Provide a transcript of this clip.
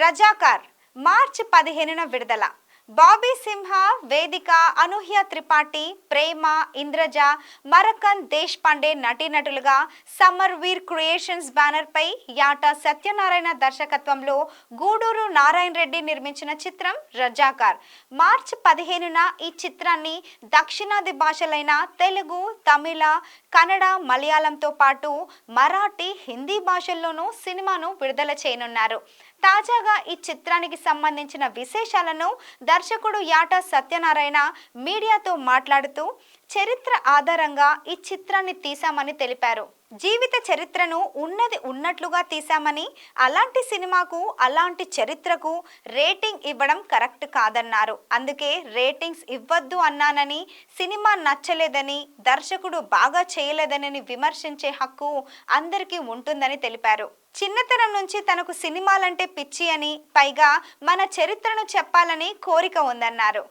రజాకార్ మార్చి పదిహేనున విడుదల. బాబీ సింహ వేదిక అనూహ్య త్రిపాఠి ప్రేమ ఇంద్రజ మరకన్ దేశ్ పాండే నటీనటులుగా సమ్మర్ వీర్ క్రియేషన్స్ బ్యానర్ పై యాట సత్యనారాయణ దర్శకత్వంలో గూడూరు నారాయణ రెడ్డి నిర్మించిన చిత్రం రజాకార్. మార్చ్ పదిహేనున ఈ చిత్రాన్ని దక్షిణాది భాషలైన తెలుగు తమిళ కన్నడ మలయాళంతో పాటు మరాఠీ హిందీ భాషల్లోనూ సినిమాను విడుదల చేయనున్నారు. తాజాగా ఈ చిత్రానికి సంబంధించిన విశేషాలను దర్శకుడు యాట సత్యనారాయణ మీడియాతో మాట్లాడుతూ చరిత్ర ఆధారంగా ఈ చిత్రాన్ని తీశామని తెలిపారు. జీవిత చరిత్రను ఉన్నది ఉన్నట్లుగా తీశామని అలాంటి సినిమాకు అలాంటి చరిత్రకు రేటింగ్ ఇవ్వడం కరెక్ట్ కాదన్నారు. అందుకే రేటింగ్స్ ఇవ్వద్దు అన్నానని సినిమా నచ్చలేదని దర్శకుడు బాగా చేయలేదని విమర్శించే హక్కు అందరికీ ఉంటుందని తెలిపారు. చిన్నతనం నుంచి తనకు సినిమాలంటే పిచ్చి అని పైగా మన చరిత్రను చెప్పాలని కోరిక ఉందన్నారు.